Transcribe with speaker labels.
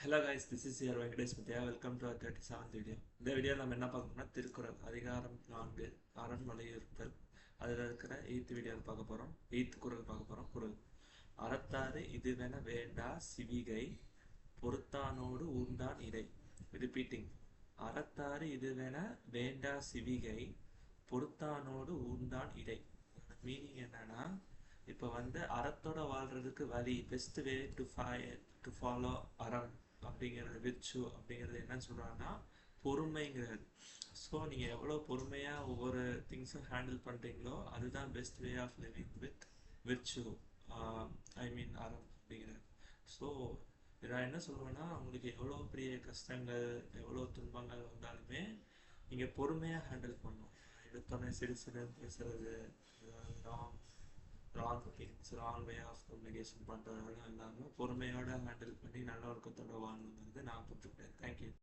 Speaker 1: Hello guys this is your Venkatesh Mathiya welcome to thirty seventh video இந்த video நம்ம என்ன பார்க்கணும்னா திருக்குறள். அதிகாரம் நான்கு அரண் வலியுறுத்தல். அதில் இருக்கிற எயித்து வீடியோவில் பார்க்க போகிறோம் எயித்து குரல் பார்க்க போகிறோம் குரல் அறத்தாறு இதுவென வேண்டா சிவிகை பொறுத்தானோடு உண்டான் இடை ரிப்பீட்டிங் அறத்தாறு இதுவென வேண்டா சிவிகை பொறுத்தானோடு உண்டான் இடை மீனிங் என்னன்னா இப்போ வந்து அறத்தோட வாழ்றதுக்கு வழி best way to to follow அறம் Um, அப்படிங்கிறது விர்ச்சு அப்படிங்கிறது என்னன்னு சொல்கிறாங்கன்னா பொறுமைங்கிறது. ஸோ நீங்கள் எவ்வளோ பொறுமையாக ஒவ்வொரு திங்ஸும் ஹேண்டில் பண்ணுறீங்களோ அதுதான் best way of living with virtue I mean அறம் அப்படிங்கிறது. ஸோ நான் என்ன சொல்லுவேன்னா உங்களுக்கு எவ்வளோ பெரிய கஷ்டங்கள் எவ்வளோ துன்பங்கள் வந்தாலுமே நீங்கள் பொறுமையாக ஹேண்டில் பண்ணணும். எடுத்தோடனே சிறு சிறு பேசுறது wrong wrong things wrong way of communication பண்ணுறதுலாம் இல்லாமல் பொறுமையோட ஹேண்டில் பண்ணி நல்ல ஒரு தொண்டு வாங்குங்கிறது நான் புரிஞ்சுக்கிட்டேன்